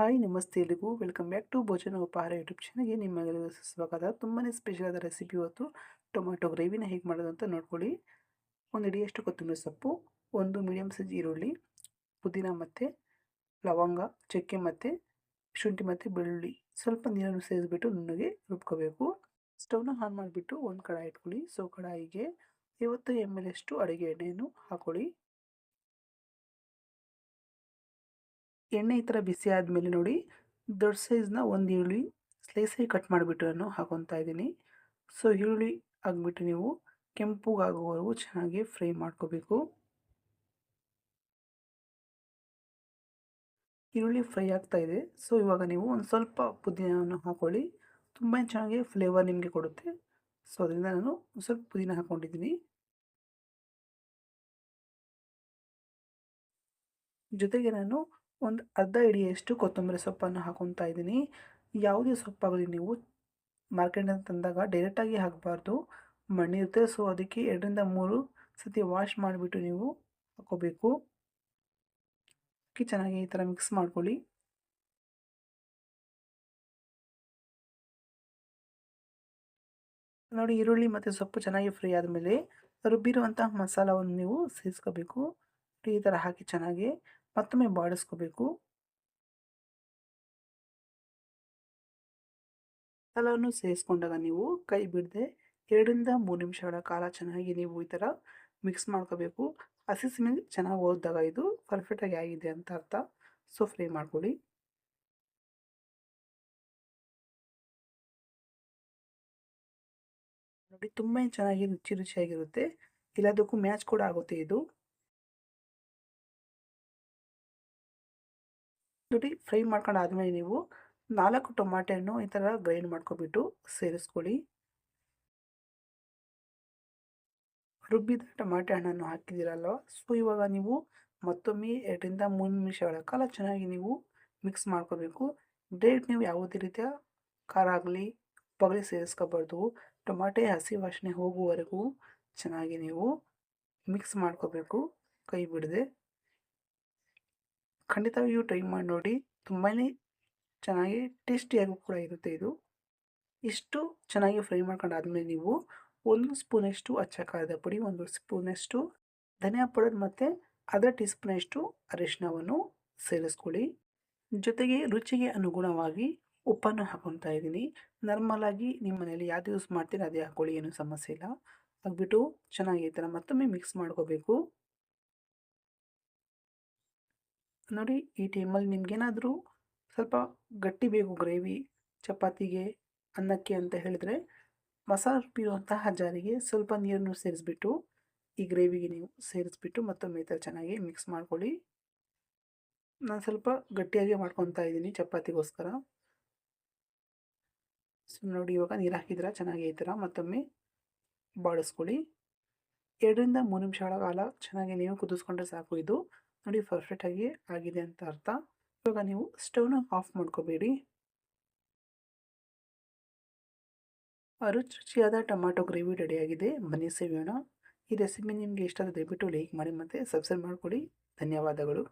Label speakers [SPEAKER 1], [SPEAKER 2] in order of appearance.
[SPEAKER 1] Hi, ನಮಸ್ತೆ ಎಲ್ಲಿಗೂ welcome back to ಭೋಜನ ಉಪಹಾರ ಯೂಟ್ಯೂಬ್ ಚಾನಲ್ಗೆ ನಿಮ್ಮೆಲ್ಲರಿಗೂ ಸ್ವಾಗತ ತುಂಬಾ ಸ್ಪೆಷಲ್ ಆದ ರೆಸಿಪಿ ಇವತ್ತು ಟೊಮೆಟೊ ಗ್ರೇವಿನ ಹೇಗೆ ಮಾಡೋದು ಅಂತ ನೋಡ್ಕೊಳ್ಳಿ. ಒಂದು ಇಡಿಯಷ್ಟು ಕೊತ್ತಂಬರಿ ಸೊಪ್ಪು, ಒಂದು ಮೀಡಿಯಮ್ ಸೈಜ್ ಈರುಳ್ಳಿ, ಪುದೀನ ಮತ್ತು ಲವಂಗ, ಚಕ್ಕೆ ಮತ್ತು ಶುಂಠಿ ಮತ್ತು ಬೆಳ್ಳುಳ್ಳಿ ಸ್ವಲ್ಪ ನೀರನ್ನು ಸೇರಿಸ್ಬಿಟ್ಟು ನುಣ್ಣಗೆ ರುಬ್ಕೋಬೇಕು. ಸ್ಟವ್ನ ಆನ್ ಮಾಡಿಬಿಟ್ಟು ಒಂದು ಕಡಾಯಿ ಇಟ್ಕೊಳ್ಳಿ. ಸೊ, ಕಡಾಯಿಗೆ ಐವತ್ತು ಎಂ ಎಲ್ ಅಷ್ಟು ಅಡುಗೆ ಎಣ್ಣೆಯನ್ನು ಹಾಕೊಳ್ಳಿ. ಎಣ್ಣೆ ಈ ಥರ ಬಿಸಿ ಆದಮೇಲೆ ನೋಡಿ ದೊಡ್ಡ ಸೈಜ್ನ ಒಂದು ಈರುಳ್ಳಿ ಸ್ಲೈಸಾಗಿ ಕಟ್ ಮಾಡಿಬಿಟ್ಟು ನಾನು ಹಾಕೊತಾ ಇದ್ದೀನಿ. ಸೊ ಈರುಳ್ಳಿ ಆಗಿಬಿಟ್ಟು ನೀವು ಕೆಂಪುಗಾಗುವವರೆಗೂ ಚೆನ್ನಾಗಿ ಫ್ರೈ ಮಾಡ್ಕೋಬೇಕು. ಈರುಳ್ಳಿ ಫ್ರೈ ಆಗ್ತಾ ಇದೆ. ಸೊ ಇವಾಗ ನೀವು ಒಂದು ಸ್ವಲ್ಪ ಪುದೀನವನ್ನು ಹಾಕೊಳ್ಳಿ. ತುಂಬ ಚೆನ್ನಾಗಿ ಫ್ಲೇವರ್ ನಿಮಗೆ ಕೊಡುತ್ತೆ. ಸೊ ಅದರಿಂದ ನಾನು ಸ್ವಲ್ಪ ಪುದೀನ ಹಾಕ್ಕೊಂಡಿದ್ದೀನಿ ಜೊತೆಗೆ ನಾನು ಒಂದು ಅರ್ಧ ಹಿಡಿಯಷ್ಟು ಕೊತ್ತಂಬರಿ ಸೊಪ್ಪನ್ನು ಹಾಕೊತಾ ಇದ್ದೀನಿ. ಯಾವುದೇ ಸೊಪ್ಪಾಗಲಿ ನೀವು ಮಾರ್ಕೆಟಿಂದ ತಂದಾಗ ಡೈರೆಕ್ಟಾಗಿ ಹಾಕಬಾರ್ದು. ಮಣ್ಣಿರುತ್ತೆ ಸೊ ಅದಕ್ಕೆ ಎರಡರಿಂದ ಮೂರು ಸತಿ ವಾಶ್ ಮಾಡಿಬಿಟ್ಟು ನೀವು ಹಾಕೋಬೇಕು. ಅದಕ್ಕೆ ಚೆನ್ನಾಗಿ ಈ ಥರ ಮಿಕ್ಸ್ ಮಾಡ್ಕೊಳ್ಳಿ. ನೋಡಿ ಈರುಳ್ಳಿ ಮತ್ತು ಸೊಪ್ಪು ಚೆನ್ನಾಗಿ ಫ್ರೈ ಆದಮೇಲೆ ರುಬ್ಬಿರುವಂತಹ ಮಸಾಲವನ್ನು ನೀವು ಸೇರಿಸ್ಕೋಬೇಕು ಈ ಥರ ಹಾಕಿ ಚೆನ್ನಾಗಿ. ಮತ್ತೊಮ್ಮೆ ಬಾಡಿಸ್ಕೋಬೇಕು ಎಲ್ಲವನ್ನು ಸೇರಿಸ್ಕೊಂಡಾಗ ನೀವು ಕೈ ಬಿಡದೆ ಎರಡರಿಂದ ಮೂರು ನಿಮಿಷಗಳ ಕಾಲ ಚೆನ್ನಾಗಿ ನೀವು ಈ ಥರ ಮಿಕ್ಸ್ ಮಾಡ್ಕೋಬೇಕು. ಹಸಿ ಸಿಮಿ ಚೆನ್ನಾಗಿ ಓದಿದಾಗ ಇದು ಪರ್ಫೆಕ್ಟಾಗಿ ಆಗಿದೆ ಅಂತ ಅರ್ಥ. ಸೊ ಫ್ರೈ ಮಾಡ್ಕೊಳ್ಳಿ. ನೋಡಿ, ತುಂಬ ಚೆನ್ನಾಗಿ ರುಚಿ ರುಚಿಯಾಗಿರುತ್ತೆ. ಎಲ್ಲದಕ್ಕೂ ಮ್ಯಾಚ್ ಕೂಡ ಆಗುತ್ತೆ ಇದು. ನೋಡಿ ಫ್ರೈ ಮಾಡ್ಕೊಂಡು ಆದಮೇಲೆ ನೀವು ನಾಲ್ಕು ಟೊಮಾಟೆಯನ್ನು ಈ ಥರ ಗ್ರೈಂಡ್ ಮಾಡ್ಕೊಬಿಟ್ಟು ಸೇರಿಸ್ಕೊಳ್ಳಿ. ರುಬ್ಬಿದ ಟೊಮಾಟೆ ಹಣ್ಣನ್ನು ಹಾಕಿದ್ದೀರಲ್ವ? ಸೊ ಇವಾಗ ನೀವು ಮತ್ತೊಮ್ಮೆ ಎರಡರಿಂದ ಮೂರು ನಿಮಿಷಗಳ ಕಾಲ ಚೆನ್ನಾಗಿ ನೀವು ಮಿಕ್ಸ್ ಮಾಡ್ಕೋಬೇಕು. ಡೈರೆಕ್ಟ್ ನೀವು ಯಾವುದೇ ರೀತಿಯ ಖಾರ ಆಗಲಿ ಉಪ್ಪಾಗಲಿ ಸೇರಿಸ್ಕೋಬಾರ್ದು. ಟೊಮಾಟೆ ಹಸಿ ವಾಸನೆ ಹೋಗುವವರೆಗೂ ಚೆನ್ನಾಗಿ ನೀವು ಮಿಕ್ಸ್ ಮಾಡ್ಕೋಬೇಕು. ಕೈ ಬಿಡದೆ. ಖಂಡಿತವಾಗಿಯೂ ಟ್ರೈ ಮಾಡಿ ನೋಡಿ. ತುಂಬಾ ಚೆನ್ನಾಗಿ ಟೇಸ್ಟಿಯಾಗೂ ಕೂಡ ಇರುತ್ತೆ ಇದು. ಇಷ್ಟು ಚೆನ್ನಾಗಿ ಫ್ರೈ ಮಾಡ್ಕೊಂಡಾದ್ಮೇಲೆ ನೀವು ಒಂದು ಸ್ಪೂನಷ್ಟು ಅಚ್ಚ ಖಾರದ ಪುಡಿ, ಒಂದು ಸ್ಪೂನಷ್ಟು ಧನಿಯಾ ಪೌಡರ್ ಮತ್ತು ಅರ್ಧ ಟೀ ಸ್ಪೂನಷ್ಟು ಅರಿಶಿನವನ್ನು ಸೇರಿಸ್ಕೊಳ್ಳಿ. ಜೊತೆಗೆ ರುಚಿಗೆ ಅನುಗುಣವಾಗಿ ಉಪ್ಪನ್ನು ಹಾಕೊತಾ ಇದ್ದೀನಿ. ನಾರ್ಮಲಾಗಿ ನಿಮ್ಮ ಮನೇಲಿ ಯಾವ್ದು ಯೂಸ್ ಮಾಡ್ತೀರಾ ಅದೇ ಹಾಕೊಳ್ಳಿ, ಏನೂ ಸಮಸ್ಯೆ ಇಲ್ಲ. ಹಾಕ್ಬಿಟ್ಟು ಚೆನ್ನಾಗಿ ಈ ಥರ ಮತ್ತೊಮ್ಮೆ ಮಿಕ್ಸ್ ಮಾಡ್ಕೋಬೇಕು. ನೋಡಿ ಈ ಟೈಮಲ್ಲಿ ನಿಮಗೇನಾದರೂ ಸ್ವಲ್ಪ ಗಟ್ಟಿ ಬೇಕು ಗ್ರೇವಿ, ಚಪಾತಿಗೆ, ಅನ್ನಕ್ಕೆ ಅಂತ ಹೇಳಿದ್ರೆ ಮಸಾಲೆ ರುಬ್ಬಿರುವಂತಹ ಜಾರಿಗೆ ಸ್ವಲ್ಪ ನೀರನ್ನು ಸೇರಿಸ್ಬಿಟ್ಟು ಈ ಗ್ರೇವಿಗೆ ನೀವು ಸೇರಿಸ್ಬಿಟ್ಟು ಮತ್ತೊಮ್ಮೆ ಥರ ಚೆನ್ನಾಗಿ ಮಿಕ್ಸ್ ಮಾಡ್ಕೊಳ್ಳಿ. ನಾನು ಸ್ವಲ್ಪ ಗಟ್ಟಿಯಾಗಿ ಮಾಡ್ಕೊತಾ ಇದ್ದೀನಿ ಚಪಾತಿಗೋಸ್ಕರ. ಸೊ, ನೋಡಿ ಇವಾಗ ನೀರು ಹಾಕಿದ್ರೆ ಚೆನ್ನಾಗಿ ಈ ಥರ ಮತ್ತೊಮ್ಮೆ ಬಾಡಿಸ್ಕೊಳ್ಳಿ. ಎರಡರಿಂದ ಮೂರು ನಿಮಿಷಗಳ ಕಾಲ ಚೆನ್ನಾಗಿ ನೀವು ಕುದಿಸ್ಕೊಂಡ್ರೆ ಸಾಕು ಇದು. ನೋಡಿ ಪರ್ಫೆಕ್ಟಾಗಿ ಆಗಿದೆ ಅಂತ ಅರ್ಥ. ಇವಾಗ ನೀವು ಸ್ಟವ್ನ ಆಫ್ ಮಾಡ್ಕೋಬೇಡಿ. ರುಚಿ ರುಚಿಯಾದ ಟೊಮ್ಯಾಟೊ ಗ್ರೇವಿ ರೆಡಿಯಾಗಿದೆ ಬನ್ನಿ ಸೇವಿಯೋಣ. ಈ ರೆಸಿಪಿ ನಿಮಗೆ ಇಷ್ಟ ದಯವಿಟ್ಟು ಲೈಕ್ ಮಾಡಿ ಮತ್ತು ಸಬ್ಸ್ಕ್ರೈಬ್ ಮಾಡಿಕೊಡಿ. ಧನ್ಯವಾದಗಳು.